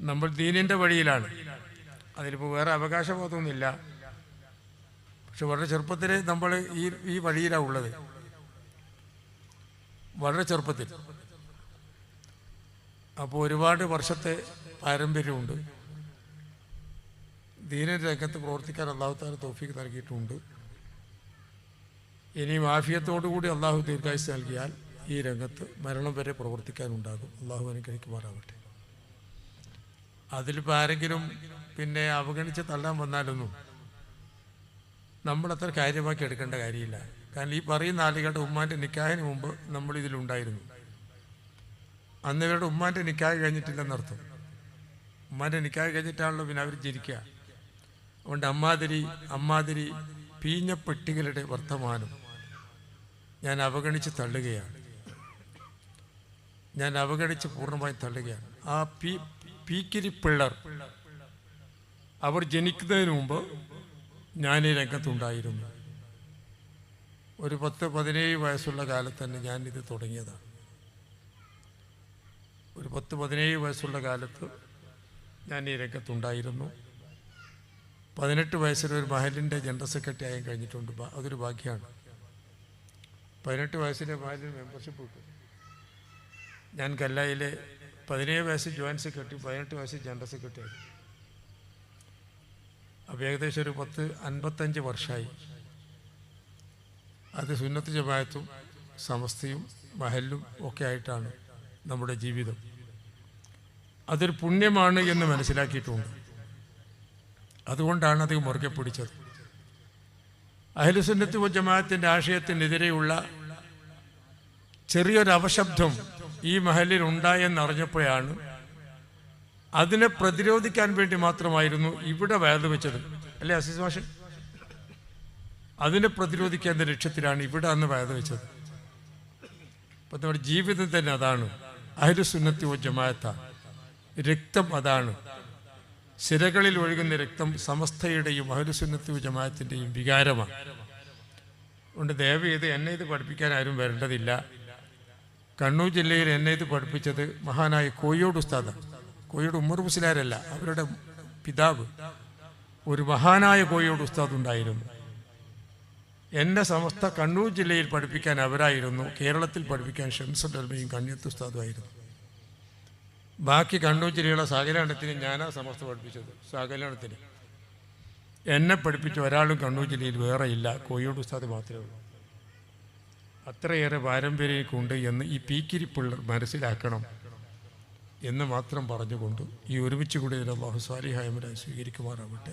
നമ്മൾ ദീനിന്റെ വഴിയിലാണ്. അതിലിപ്പോൾ വേറെ അവകാശബോധമൊന്നുമില്ല. പക്ഷെ വളരെ ചെറുപ്പത്തിൽ നമ്മൾ ഈ ഈ വഴിയിലാണ് ഉള്ളത്. വളരെ ചെറുപ്പത്തിൽ. അപ്പോൾ ഒരുപാട് വർഷത്തെ പാരമ്പര്യമുണ്ട്. ദീന രംഗത്ത് പ്രവർത്തിക്കാൻ അള്ളാഹുത്താല തോഫിക്ക് നൽകിയിട്ടുണ്ട്. ഇനി മാഫിയത്തോടുകൂടി അള്ളാഹു ദീർഘായുസ് നൽകിയാൽ ഈ രംഗത്ത് മരണം വരെ പ്രവർത്തിക്കാനുണ്ടാകും. അള്ളാഹു അനുഗ്രഹിക്കുമാറാവട്ടെ. അതിലിപ്പോൾ ആരെങ്കിലും പിന്നെ അവഗണിച്ച് തള്ളാൻ വന്നാലൊന്നും നമ്മളത്ര കാര്യമാക്കി എടുക്കേണ്ട കാര്യമില്ല. കാരണം ഈ പറയുന്ന ആളുകളുടെ ഉമ്മാന്റെ നിക്കാഹിന് മുമ്പ് നമ്മൾ ഇതിലുണ്ടായിരുന്നു അന്ന് ഇവരുടെ ഉമ്മാന്റെ നിക്കാഹ് കഴിഞ്ഞിട്ടില്ലെന്നർത്ഥം ഉമ്മാന്റെ നിക്കാഹ് കഴിഞ്ഞിട്ടാണല്ലോ പിന്നെ അവർ ജനിക്കുക അതുകൊണ്ട് അമ്മാതിരി അമ്മാതിരി പീഞ്ഞ പെട്ടികളുടെ വർത്തമാനം ഞാൻ അവഗണിച്ച് തള്ളുകയാണ്. ഞാൻ അവഗണിച്ച് പൂർണമായും തള്ളുകയാണ്. ആ പീ പീക്കിരി പിള്ളർ അവർ ജനിക്കുന്നതിന് മുമ്പ് ഞാൻ ഈ രംഗത്തുണ്ടായിരുന്നു. ഒരു പത്ത് പതിനേഴ് വയസ്സുള്ള കാലത്ത് തന്നെ ഞാൻ ഇത് തുടങ്ങിയതാണ് ഒരു പത്ത് പതിനേഴ് വയസ്സുള്ള കാലത്ത് ഞാൻ ഈ രംഗത്തുണ്ടായിരുന്നു. പതിനെട്ട് വയസ്സിൽ ഒരു മഹലിന്റെ ജനറൽ സെക്രട്ടറി ആയി കഴിഞ്ഞിട്ടുണ്ട്. അതൊരു ഭാഗ്യമാണ് പതിനെട്ട് വയസ്സിലെ മഹലിൽ മെമ്പർഷിപ്പ് കിട്ടും. ഞാൻ കല്ലായിലെ പതിനേഴ് വയസ്സ് ജോയിന്റ് സെക്രട്ടറി പതിനെട്ട് വയസ്സ് ജനറൽ സെക്രട്ടറി ആയി. അപ്പോൾ ഏകദേശം ഒരു പത്ത് അൻപത്തഞ്ച് വർഷമായി അത് സുന്നത്ത് ജമായത്തും സമസ്തയും മഹലും ഒക്കെ ആയിട്ടാണ് നമ്മുടെ ജീവിതം. അതൊരു പുണ്യമാണ് എന്ന് മനസ്സിലാക്കിയിട്ടുണ്ട്. അതുകൊണ്ടാണ് അത് മുറുകെ പിടിച്ചത്. അഹലുസുന്നത്ത് ജമാഅത്തിന്റെ ആശയത്തിനെതിരെയുള്ള ചെറിയൊരു അവശബ്ദം ഈ മഹലിൽ ഉണ്ടായെന്നറിഞ്ഞപ്പോഴാണ് അതിനെ പ്രതിരോധിക്കാൻ വേണ്ടി മാത്രമായിരുന്നു ഇവിടെ വയത് വെച്ചത്. അല്ലേ അസീസ് മാഷൻ അതിനെ പ്രതിരോധിക്കാൻ ലക്ഷ്യത്തിലാണ് ഇവിടെ അന്ന് വയത് വെച്ചത്. അപ്പം നമ്മുടെ ജീവിതം തന്നെ അതാണ്. അഹലുസുന്നത്തി ഓ ജമാഅത്താണ് രക്തം അതാണ്. സിരകളിൽ ഒഴുകുന്ന രക്തം സമസ്തയുടെയും അഹലുസുന്നത്തി ജമാഅത്തിന്റെയും വികാരമാണ്. അതുകൊണ്ട് ദയവ് ചെയ്ത് എന്നെ ഇത് പഠിപ്പിക്കാൻ ആരും വരേണ്ടതില്ല. കണ്ണൂർ ജില്ലയിൽ എന്നെ ഇത് പഠിപ്പിച്ചത് മഹാനായ കോയോട് ഉസ്താദാണ്. കോയോട് ഉമ്മർ മുസ്ലാരല്ല അവരുടെ പിതാവ് ഒരു മഹാനായ കോയോട് ഉസ്താദ് ഉണ്ടായിരുന്നു. എന്നെ സമസ്ത കണ്ണൂർ ജില്ലയിൽ പഠിപ്പിക്കാൻ അവരായിരുന്നു. കേരളത്തിൽ പഠിപ്പിക്കാൻ ഷംസുൽ കണ്ണിയത്ത് ഉസ്താദും ആയിരുന്നു. ബാക്കി കണ്ണൂർ ജില്ലയുടെ സകലരണത്തിന് ഞാനാ സമസ്ത പഠിപ്പിച്ചത് സകലരണത്തിന് എന്നെ പഠിപ്പിച്ച ഒരാളും കണ്ണൂർ ജില്ലയിൽ വേറെ ഇല്ല കോയോട് ഉസ്താദ് മാത്രമേ ഉള്ളൂ. അത്രയേറെ പാരമ്പര്യക്കുണ്ട് എന്ന് ഈ പീക്കിരി മനസ്സിലാക്കണം എന്ന് മാത്രം പറഞ്ഞുകൊണ്ട് ഈ ഒരുമിച്ച് കൂടി അള്ളാഹു സ്വാലിഹായ്മരെ സ്വീകരിക്കുമാറാവട്ടെ.